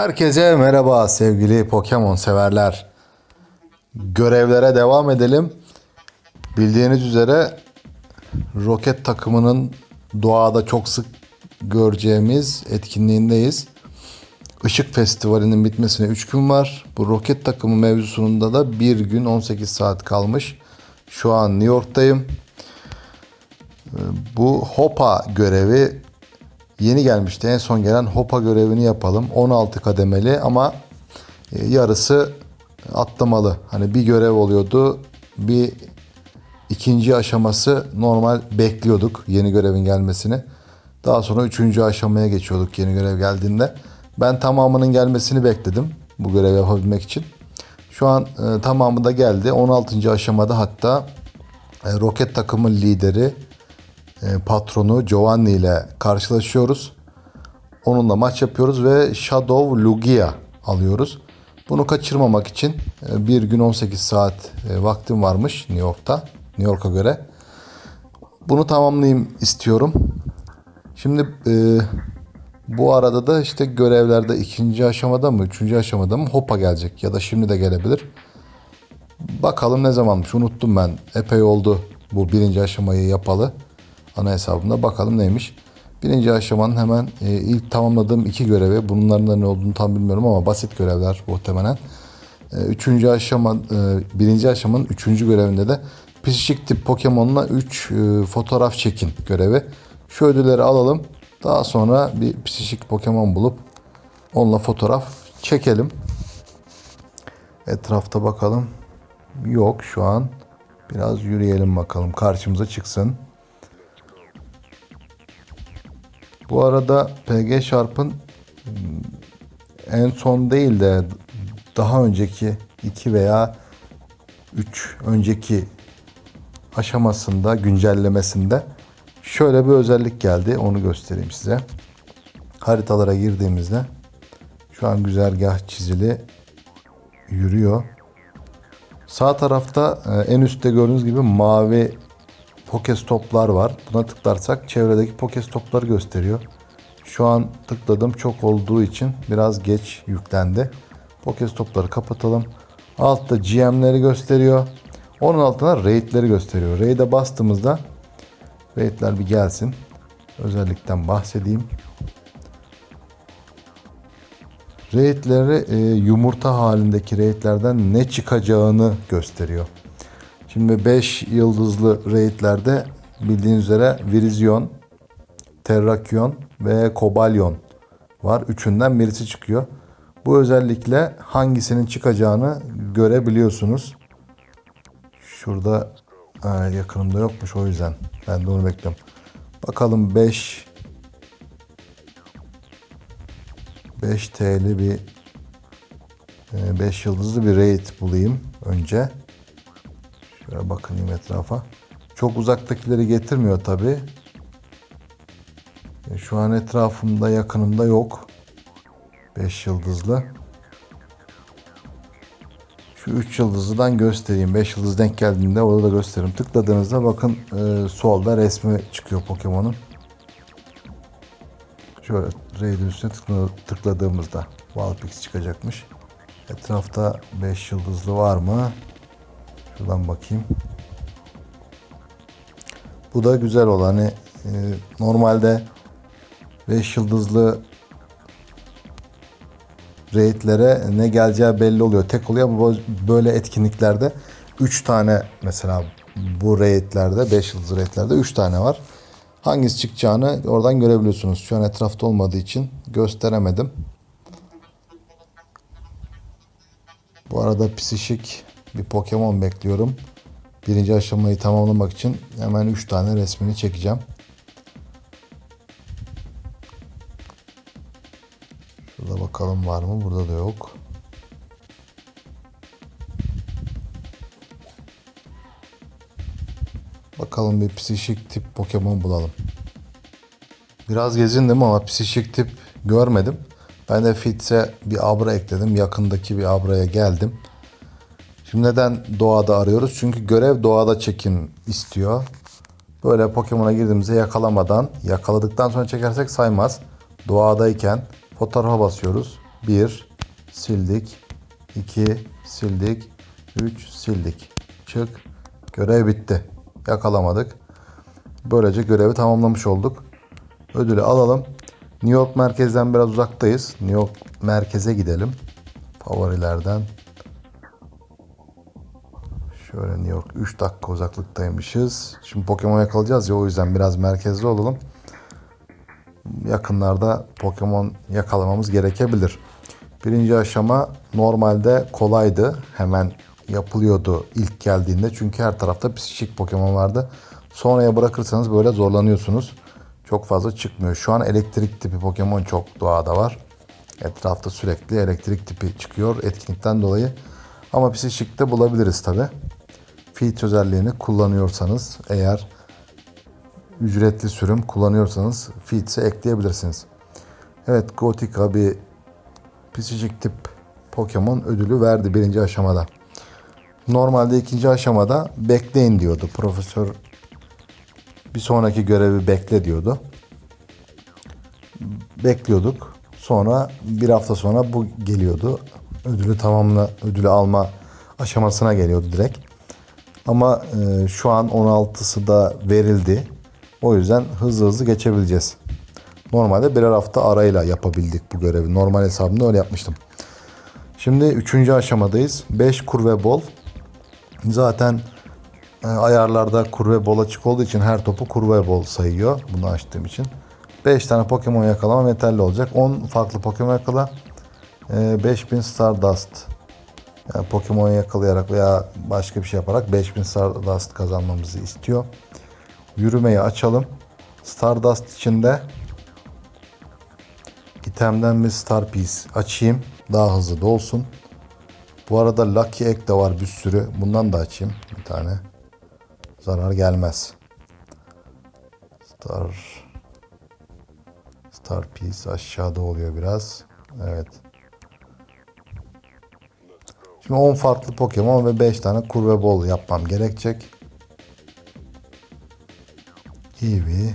Herkese merhaba sevgili Pokemon severler. Görevlere devam edelim. Bildiğiniz üzere roket takımının doğada çok sık göreceğimiz etkinliğindeyiz. Işık Festivali'nin bitmesine 3 gün var. Bu roket takımı mevzusunda da 1 gün 18 saat kalmış. Şu an New York'tayım. Bu Hopa görevi yeni gelmişti. En son gelen Hopa görevini yapalım. 16 kademeli ama e, yarısı atlamalı. Hani bir görev oluyordu. Bir ikinci aşaması normal bekliyorduk yeni görevin gelmesini. Daha sonra üçüncü aşamaya geçiyorduk yeni görev geldiğinde. Ben tamamının gelmesini bekledim bu görevi yapabilmek için. Şu an e, tamamı da geldi. 16. aşamada hatta e, roket takımı lideri patronu Giovanni ile karşılaşıyoruz. Onunla maç yapıyoruz ve Shadow Lugia alıyoruz. Bunu kaçırmamak için e, bir gün 18 saat e, vaktim varmış New York'ta. New York'a göre. Bunu tamamlayayım istiyorum. Şimdi e, bu arada da işte görevlerde ikinci aşamada mı, üçüncü aşamada mı Hopa gelecek ya da şimdi de gelebilir. Bakalım ne zamanmış unuttum ben. Epey oldu bu birinci aşamayı yapalı. Ana hesabımda bakalım neymiş. Birinci aşamanın hemen e, ilk tamamladığım iki görevi. Bunların da ne olduğunu tam bilmiyorum ama basit görevler muhtemelen. E, üçüncü aşama, e, birinci aşamanın üçüncü görevinde de psikik tip Pokemon'la 3 e, fotoğraf çekin görevi. Şu ödülleri alalım. Daha sonra bir psikik Pokemon bulup onunla fotoğraf çekelim. Etrafta bakalım. Yok şu an. Biraz yürüyelim bakalım. Karşımıza çıksın. Bu arada PG Sharp'ın hmm, en son değil de daha önceki 2 veya 3 önceki aşamasında, güncellemesinde şöyle bir özellik geldi. Onu göstereyim size. Haritalara girdiğimizde şu an güzergah çizili yürüyor. Sağ tarafta e, en üstte gördüğünüz gibi mavi Pokestoplar var. Buna tıklarsak çevredeki Pokestopları gösteriyor. Şu an tıkladım çok olduğu için biraz geç yüklendi. Pokestopları kapatalım. Altta GM'leri gösteriyor. Onun altına raid'leri gösteriyor. Raid'e bastığımızda raid'ler bir gelsin. Özellikten bahsedeyim. Raid'leri e, yumurta halindeki raid'lerden ne çıkacağını gösteriyor. Şimdi 5 yıldızlı raidlerde bildiğiniz üzere Virizion, Terrakyon ve Kobalyon var. Üçünden birisi çıkıyor. Bu özellikle hangisinin çıkacağını görebiliyorsunuz. Şurada ha, yakınımda yokmuş o yüzden. Ben de onu bekliyorum. Bakalım 5 5 TL bir 5 yıldızlı bir raid bulayım önce. Şöyle bakayım etrafa. Çok uzaktakileri getirmiyor tabi. Şu an etrafımda yakınımda yok. 5 yıldızlı. Şu 3 yıldızlıdan göstereyim. 5 yıldız denk geldiğinde orada da gösteririm. Tıkladığınızda bakın e, solda resmi çıkıyor Pokemon'un. Şöyle raid'in üstüne tıkla, tıkladığımızda Valpix çıkacakmış. Etrafta 5 yıldızlı var mı? Şuradan bakayım. Bu da güzel olan. Hani e, normalde 5 yıldızlı raidlere ne geleceği belli oluyor. Tek oluyor ama böyle etkinliklerde 3 tane mesela bu raidlerde 5 yıldız raidlerde 3 tane var. Hangisi çıkacağını oradan görebiliyorsunuz. Şu an etrafta olmadığı için gösteremedim. Bu arada psişik bir Pokemon bekliyorum. Birinci aşamayı tamamlamak için hemen 3 tane resmini çekeceğim. Şurada bakalım var mı? Burada da yok. Bakalım bir psişik tip Pokemon bulalım. Biraz gezindim ama psişik tip görmedim. Ben de Fitz'e bir abra ekledim. Yakındaki bir abraya geldim. Şimdi neden doğada arıyoruz? Çünkü görev doğada çekim istiyor. Böyle Pokemon'a girdiğimizde yakalamadan, yakaladıktan sonra çekersek saymaz. Doğadayken fotoğrafa basıyoruz. 1 sildik. 2 sildik. 3 sildik. Çık. Görev bitti. Yakalamadık. Böylece görevi tamamlamış olduk. Ödülü alalım. New York merkezden biraz uzaktayız. New York merkeze gidelim. Favorilerden. Şöyle New York 3 dakika uzaklıktaymışız. Şimdi Pokemon yakalayacağız ya o yüzden biraz merkezde olalım. Yakınlarda Pokemon yakalamamız gerekebilir. Birinci aşama normalde kolaydı. Hemen yapılıyordu ilk geldiğinde. Çünkü her tarafta psikik Pokemon vardı. Sonraya bırakırsanız böyle zorlanıyorsunuz. Çok fazla çıkmıyor. Şu an elektrik tipi Pokemon çok doğada var. Etrafta sürekli elektrik tipi çıkıyor etkinlikten dolayı. Ama psikikte bulabiliriz tabi. Feed özelliğini kullanıyorsanız eğer ücretli sürüm kullanıyorsanız Feeds'e ekleyebilirsiniz. Evet Gotika bir psikik tip Pokemon ödülü verdi birinci aşamada. Normalde ikinci aşamada bekleyin diyordu. Profesör bir sonraki görevi bekle diyordu. Bekliyorduk. Sonra bir hafta sonra bu geliyordu. Ödülü tamamla, ödülü alma aşamasına geliyordu direkt. Ama e, şu an 16'sı da verildi. O yüzden hızlı hızlı geçebileceğiz. Normalde birer hafta arayla yapabildik bu görevi. Normal hesabımda öyle yapmıştım. Şimdi üçüncü aşamadayız. 5 kur ve bol. Zaten e, ayarlarda kur ve bol açık olduğu için her topu kur ve bol sayıyor. Bunu açtığım için. 5 tane Pokemon yakalamam yeterli olacak. 10 farklı Pokemon yakala. E, 5000 Stardust. Yani Pokemon yakalayarak veya başka bir şey yaparak 5000 Stardust kazanmamızı istiyor. Yürümeyi açalım. Stardust içinde itemden bir Star Piece açayım. Daha hızlı dolsun. Bu arada Lucky Egg de var bir sürü. Bundan da açayım bir tane. Zarar gelmez. Star Star Piece aşağıda oluyor biraz. Evet. Şimdi 10 farklı Pokemon ve 5 tane kur ve bol yapmam gerekecek. Eevee.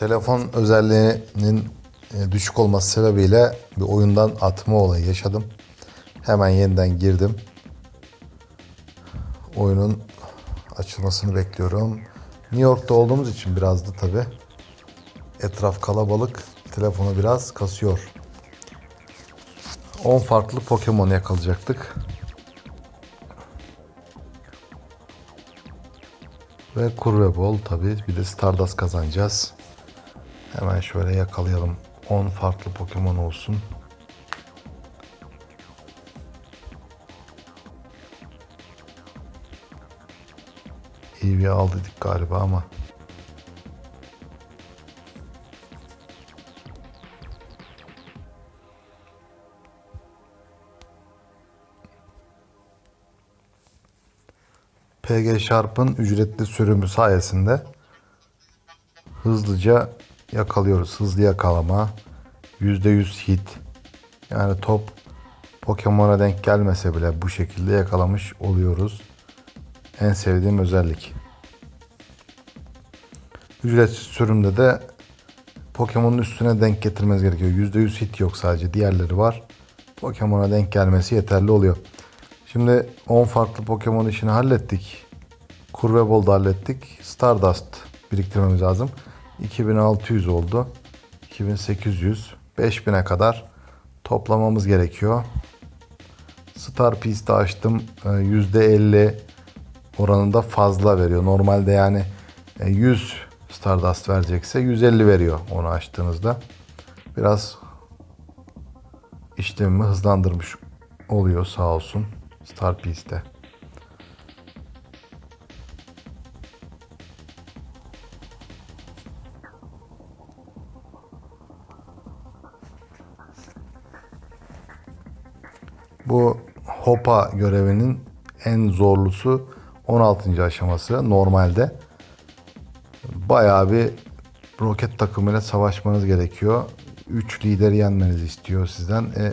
Telefon özelliğinin e, düşük olması sebebiyle bir oyundan atma olayı yaşadım. Hemen yeniden girdim. Oyunun açılmasını bekliyorum. New York'ta olduğumuz için biraz da tabi etraf kalabalık. Telefonu biraz kasıyor. 10 farklı Pokemon yakalayacaktık. Ve kur ve bol tabi. Bir de Stardust kazanacağız. Hemen şöyle yakalayalım. 10 farklı Pokemon olsun. Eevee aldık galiba ama. PG Sharp'ın ücretli sürümü sayesinde hızlıca yakalıyoruz. Hızlı yakalama, %100 hit. Yani top Pokemon'a denk gelmese bile bu şekilde yakalamış oluyoruz. En sevdiğim özellik. Ücretsiz sürümde de Pokemon'un üstüne denk getirmeniz gerekiyor. %100 hit yok sadece. Diğerleri var. Pokemon'a denk gelmesi yeterli oluyor. Şimdi 10 farklı Pokemon işini hallettik. Kur ve Bol da hallettik. Stardust biriktirmemiz lazım. 2600 oldu. 2800. 5000'e kadar toplamamız gerekiyor. Star Piece'de açtım. Ee, %50 oranında fazla veriyor. Normalde yani e, 100 Stardust verecekse 150 veriyor onu açtığınızda. Biraz işlemimi hızlandırmış oluyor sağ olsun Star Piece'de. Bu Hopa görevinin en zorlusu 16. aşaması normalde. Bayağı bir roket takımıyla savaşmanız gerekiyor. 3 lideri yenmenizi istiyor sizden. E,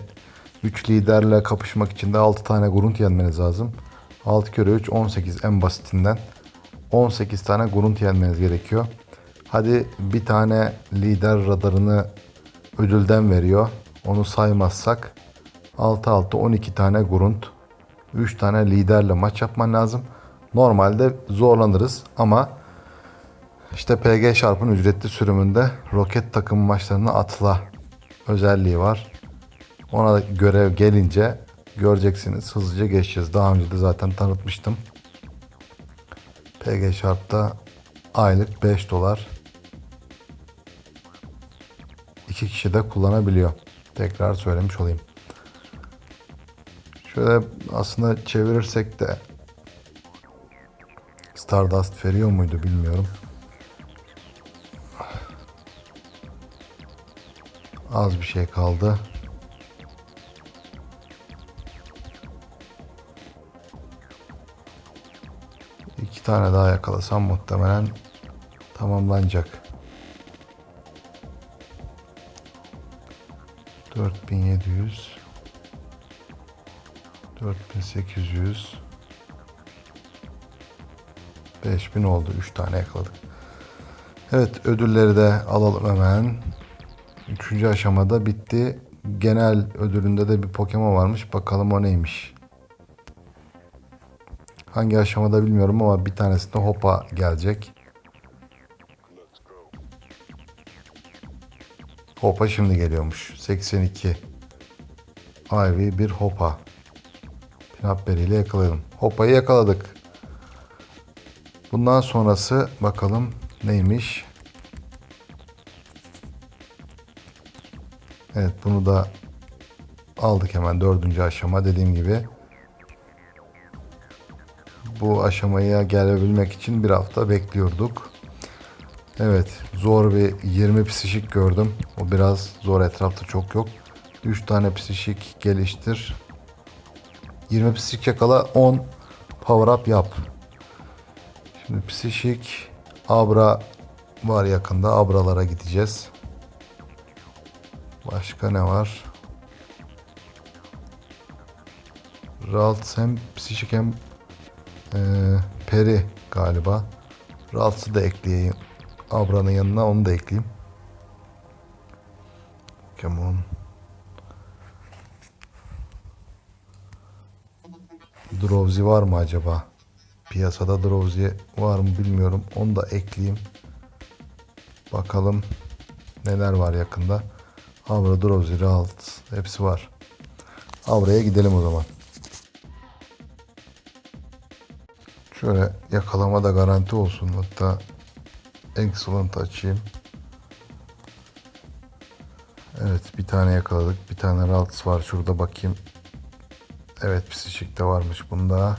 3 liderle kapışmak için de 6 tane grunt yenmeniz lazım. 6 kere 3 18 en basitinden. 18 tane grunt yenmeniz gerekiyor. Hadi bir tane lider radarını ödülden veriyor. Onu saymazsak 6-6 12 tane grunt. 3 tane liderle maç yapman lazım. Normalde zorlanırız ama işte PG Sharp'ın ücretli sürümünde roket takım maçlarına atla özelliği var. Ona görev gelince göreceksiniz. Hızlıca geçeceğiz. Daha önce de zaten tanıtmıştım. PG Sharp'ta aylık 5 dolar. iki kişi de kullanabiliyor. Tekrar söylemiş olayım. Şöyle aslında çevirirsek de Stardust veriyor muydu bilmiyorum. Az bir şey kaldı. Tane daha yakalasam muhtemelen tamamlanacak. 4700 4800 5000 oldu. 3 tane yakaladık. Evet ödülleri de alalım hemen. Üçüncü aşamada bitti. Genel ödülünde de bir Pokemon varmış. Bakalım o neymiş. Hangi aşamada bilmiyorum ama bir tanesinde Hopa gelecek. Hopa şimdi geliyormuş. 82. Ivy bir Hopa. Pinapberi ile yakalayalım. Hopa'yı yakaladık. Bundan sonrası bakalım neymiş. Evet bunu da aldık hemen dördüncü aşama dediğim gibi. Bu aşamaya gelebilmek için bir hafta bekliyorduk. Evet zor bir 20 psişik gördüm. O biraz zor etrafta çok yok. 3 tane psişik geliştir. 20 psişik yakala 10 power up yap. Şimdi psişik abra var yakında. Abralara gideceğiz. Başka ne var? Ralt hem psişik hem e, peri galiba. Ralts'ı da ekleyeyim. Abra'nın yanına onu da ekleyeyim. Pokemon. Drowsy var mı acaba? Piyasada Drowsy var mı bilmiyorum. Onu da ekleyeyim. Bakalım neler var yakında. Abra, Drowsy, Ralt hepsi var. Abra'ya gidelim o zaman. Şöyle yakalama da garanti olsun. Hatta Excellent açayım. Evet bir tane yakaladık. Bir tane Ralts var. Şurada bakayım. Evet psişik de varmış bunda.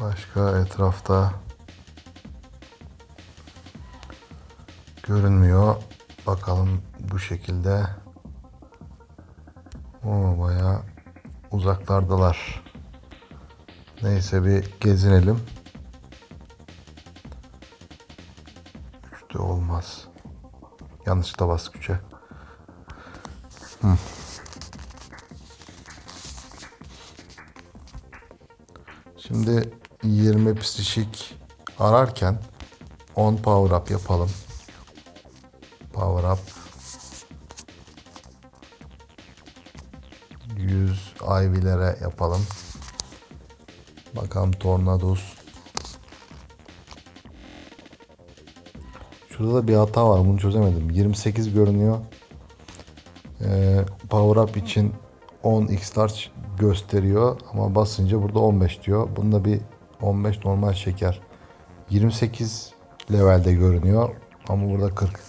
Başka etrafta görünmüyor. Bakalım bu şekilde. O bayağı uzaklardalar. Neyse bir gezinelim. Üçte olmaz. Yanlışlıkla bas güce. Hı. Şimdi 20 psişik ararken 10 power up yapalım. 100 ivy'lere yapalım. Bakalım Tornados. Şurada da bir hata var. Bunu çözemedim. 28 görünüyor. Ee, power up için 10 x large gösteriyor ama basınca burada 15 diyor. Bunda bir 15 normal şeker. 28 levelde görünüyor ama burada 40.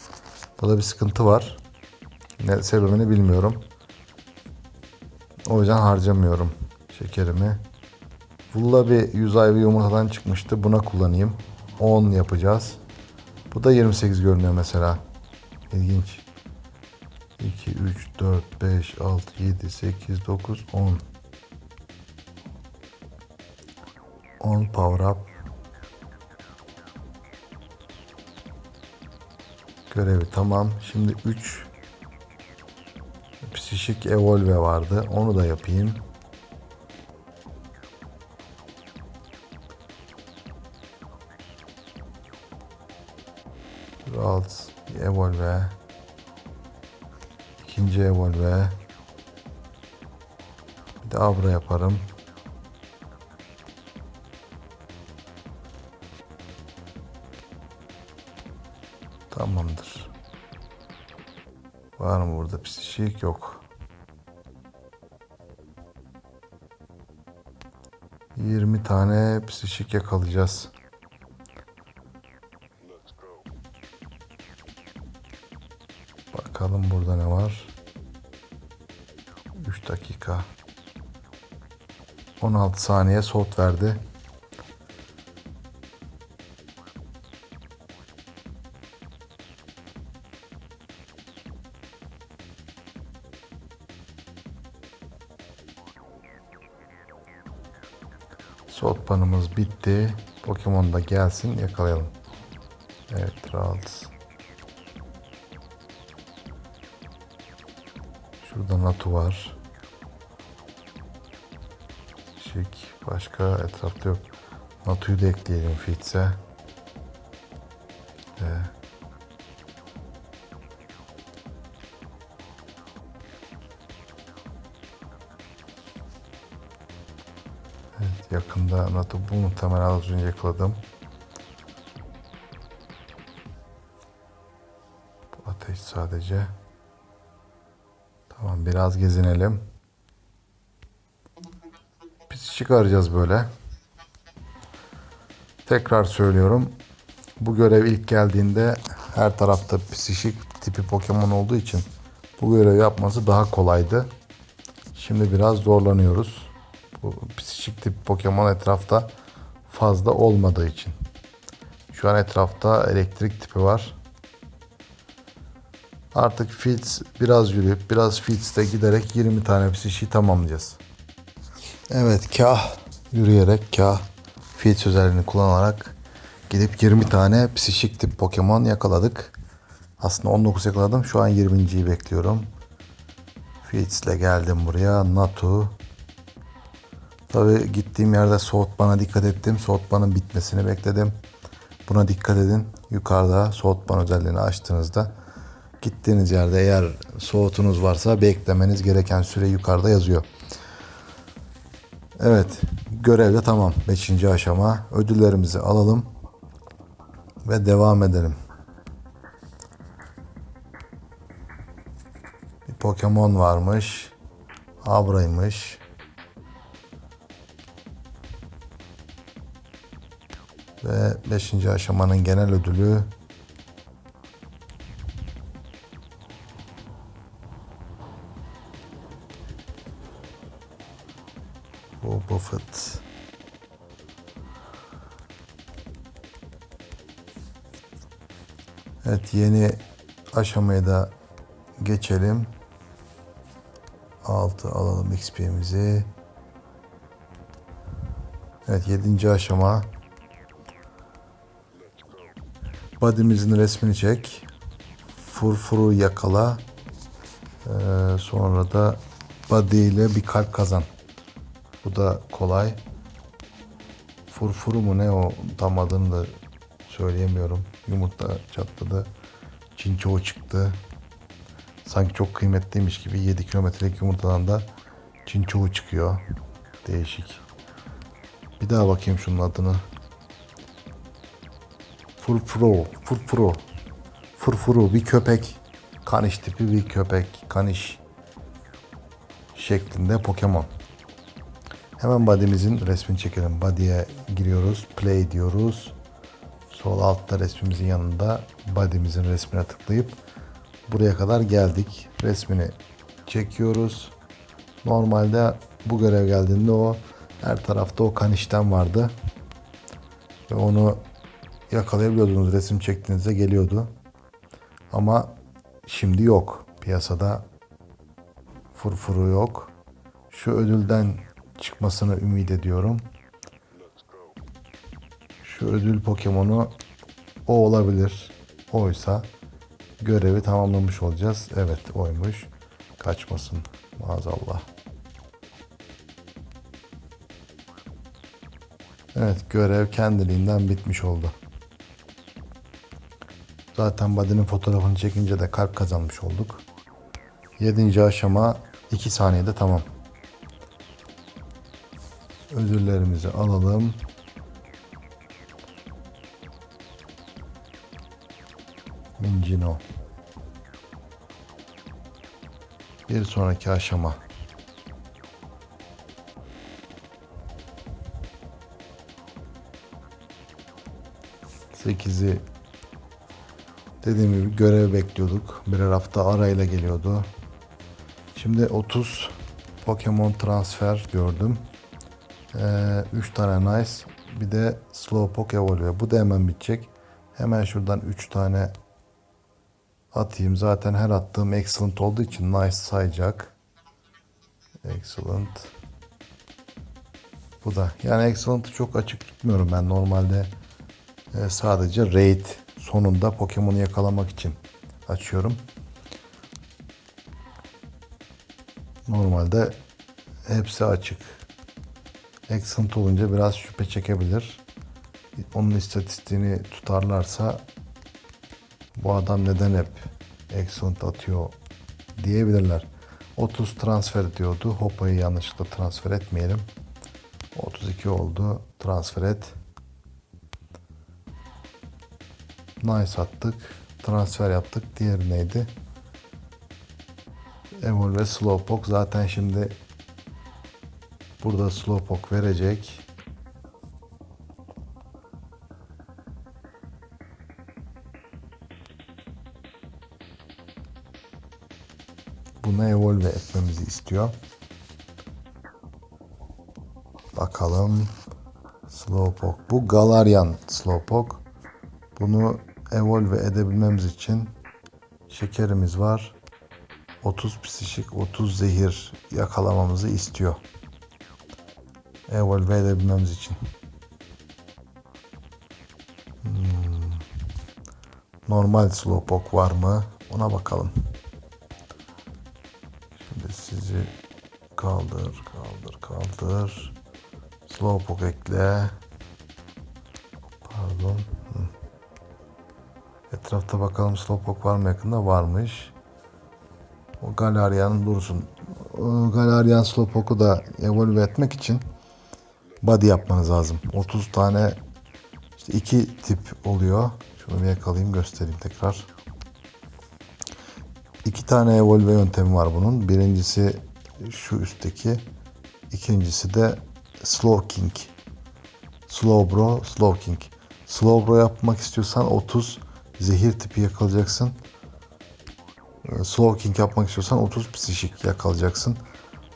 Burada bir sıkıntı var. Ne sebebini bilmiyorum. O yüzden harcamıyorum şekerimi. Bulla bir 100 ayvi yumurtadan çıkmıştı. Buna kullanayım. 10 yapacağız. Bu da 28 görünüyor mesela. İlginç. 2, 3, 4, 5, 6, 7, 8, 9, 10. 10 power up. Görevi tamam. Şimdi 3 Psişik Evolve vardı. Onu da yapayım. Alt Evolve. İkinci Evolve. Bir de Abra yaparım. Tamamdır. Var mı burada psişik? Yok. 20 tane psişik yakalayacağız. Bakalım burada ne var. 3 dakika. 16 saniye sot verdi. Panımız bitti. Pokemon da gelsin yakalayalım. Evet Ralts. Şurada Natu var. Şik. Başka etrafta yok. Natu'yu da ekleyelim Fitz'e. Evet, yakında Natu bu muhtemelen az önce yakaladım. Bu ateş sadece. Tamam biraz gezinelim. Biz çıkaracağız böyle. Tekrar söylüyorum. Bu görev ilk geldiğinde her tarafta psişik tipi Pokemon olduğu için bu görev yapması daha kolaydı. Şimdi biraz zorlanıyoruz. Bu psişik tip Pokemon etrafta fazla olmadığı için. Şu an etrafta elektrik tipi var. Artık Fields biraz yürüyüp biraz Fields'te giderek 20 tane psişi tamamlayacağız. Evet kah yürüyerek kah Fields özelliğini kullanarak gidip 20 tane psişik tip Pokemon yakaladık. Aslında 19 yakaladım. Şu an 20.yi bekliyorum. Fields'le geldim buraya. Natu. Tabi gittiğim yerde soğutmana dikkat ettim. Soğutmanın bitmesini bekledim. Buna dikkat edin. Yukarıda soğutman özelliğini açtığınızda gittiğiniz yerde eğer soğutunuz varsa beklemeniz gereken süre yukarıda yazıyor. Evet, görev de tamam. Beşinci aşama. Ödüllerimizi alalım ve devam edelim. Bir Pokemon varmış. Abra'ymış. Ve beşinci aşamanın genel ödülü Boba Fett. Evet yeni aşamaya da geçelim. 6 alalım XP'mizi. Evet 7. aşama. Body'mizin resmini çek. Furfuru yakala. Ee, sonra da body ile bir kalp kazan. Bu da kolay. Furfuru mu ne o tam adını da söyleyemiyorum. Yumurta çatladı. Çinçoğu çıktı. Sanki çok kıymetliymiş gibi 7 kilometrelik yumurtadan da çinçoğu çıkıyor. Değişik. Bir daha bakayım şunun adını. Furfuro, furfuro. Furfuru bir köpek. Kaniş tipi bir köpek. Kaniş şeklinde Pokemon. Hemen body'mizin resmini çekelim. Body'ye giriyoruz. Play diyoruz. Sol altta resmimizin yanında body'mizin resmine tıklayıp buraya kadar geldik. Resmini çekiyoruz. Normalde bu görev geldiğinde o her tarafta o kanişten vardı. Ve onu yakalayabiliyordunuz. Resim çektiğinizde geliyordu. Ama şimdi yok. Piyasada furfuru yok. Şu ödülden çıkmasını ümit ediyorum. Şu ödül Pokemon'u o olabilir. Oysa görevi tamamlamış olacağız. Evet oymuş. Kaçmasın maazallah. Evet görev kendiliğinden bitmiş oldu. Zaten body'nin fotoğrafını çekince de kalp kazanmış olduk. 7. aşama 2 saniyede tamam. Ödüllerimizi alalım. Mincino. Bir sonraki aşama. Sekizi dediğim gibi görev bekliyorduk. Birer hafta arayla geliyordu. Şimdi 30 Pokemon transfer gördüm. 3 tane Nice. Bir de Slowpoke Evolve. Bu da hemen bitecek. Hemen şuradan 3 tane atayım. Zaten her attığım excellent olduğu için nice sayacak. Excellent. Bu da. Yani excellent'ı çok açık tutmuyorum ben. Normalde e, sadece raid sonunda Pokemon'u yakalamak için açıyorum. Normalde hepsi açık. Excellent olunca biraz şüphe çekebilir. Onun istatistiğini tutarlarsa bu adam neden hep excellent atıyor diyebilirler. 30 transfer diyordu. Hopa'yı yanlışlıkla transfer etmeyelim. 32 oldu. Transfer et. Nice attık. Transfer yaptık. Diğeri neydi? Evolve Slowpoke. Zaten şimdi burada Slowpoke verecek. Buna evolve etmemizi istiyor. Bakalım. Slowpoke. Bu Galarian Slowpoke. Bunu evolve edebilmemiz için şekerimiz var. 30 psişik, 30 zehir yakalamamızı istiyor. Evolve edebilmemiz için. Hmm. Normal Slowpoke var mı? Ona bakalım. Şimdi sizi kaldır, kaldır, kaldır. Slowpoke ekle. Pardon. Etrafta bakalım Slowpoke var mı yakında? Varmış. O Galarian dursun. O Galarian Slowpoke'u da evolve etmek için body yapmanız lazım. 30 tane işte iki tip oluyor. Şunu bir yakalayayım göstereyim tekrar. İki tane evolve yöntemi var bunun. Birincisi şu üstteki. ikincisi de Slow King. Slow Bro, Slow King. Slow Bro yapmak istiyorsan 30 zehir tipi yakalayacaksın. Ee, Slow King yapmak istiyorsan 30 psişik yakalayacaksın.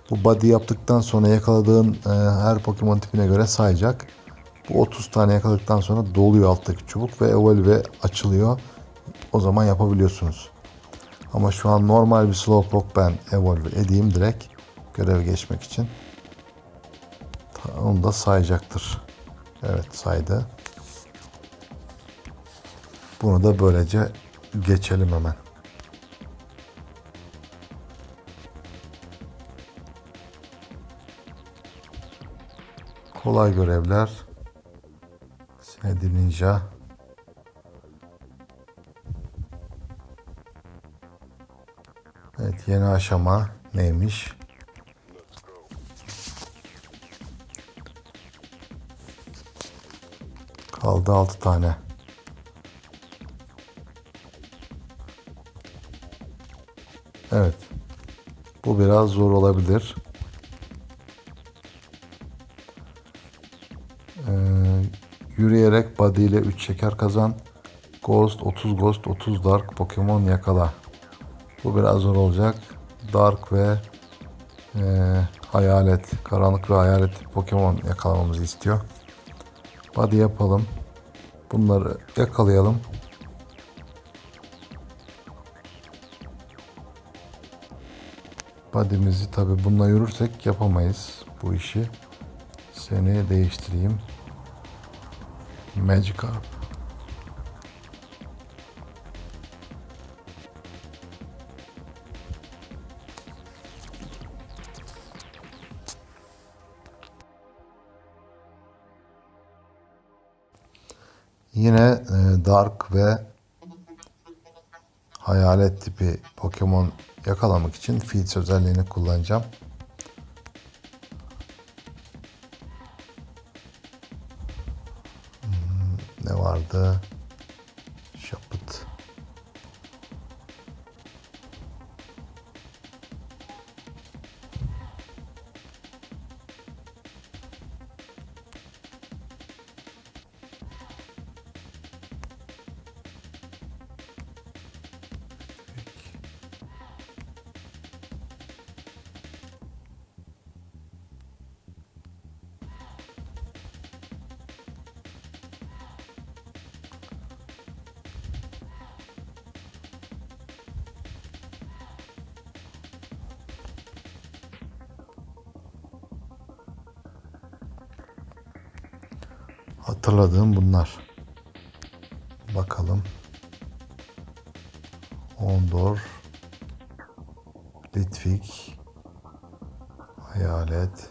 Bu body yaptıktan sonra yakaladığın e, her Pokemon tipine göre sayacak. Bu 30 tane yakaladıktan sonra doluyor alttaki çubuk ve evolve açılıyor. O zaman yapabiliyorsunuz. Ama şu an normal bir Slowpoke ben evolve edeyim direkt görev geçmek için. Onu da sayacaktır. Evet saydı. Bunu da böylece geçelim hemen. Kolay görevler. Sinedi Ninja. Evet yeni aşama neymiş? Kaldı 6 tane. Bu biraz zor olabilir. Ee, yürüyerek body ile 3 şeker kazan. Ghost 30 Ghost 30 Dark Pokemon yakala. Bu biraz zor olacak. Dark ve e, hayalet, karanlık ve hayalet Pokemon yakalamamızı istiyor. Hadi yapalım. Bunları yakalayalım. Badimizi tabi bununla yürürsek yapamayız bu işi. Seneye değiştireyim. Magikarp. Yine e, Dark ve Hayalet tipi Pokemon yakalamak için Fields özelliğini kullanacağım. Hatırladığım bunlar. Bakalım. Ondor, Litvik, Hayalet.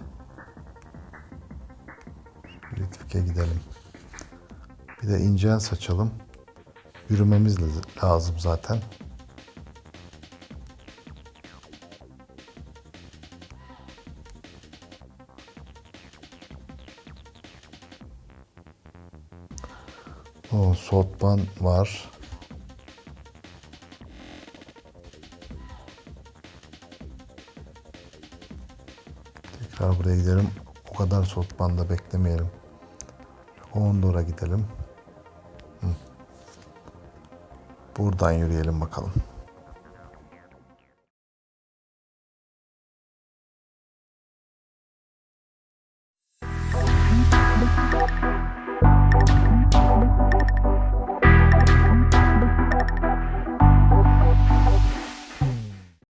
Litvik'e gidelim. Bir de incel saçalım. Yürümemiz laz- lazım zaten. Sotban var. Tekrar buraya gidelim. O kadar Sotban'da beklemeyelim. Ondor'a gidelim. Buradan yürüyelim bakalım.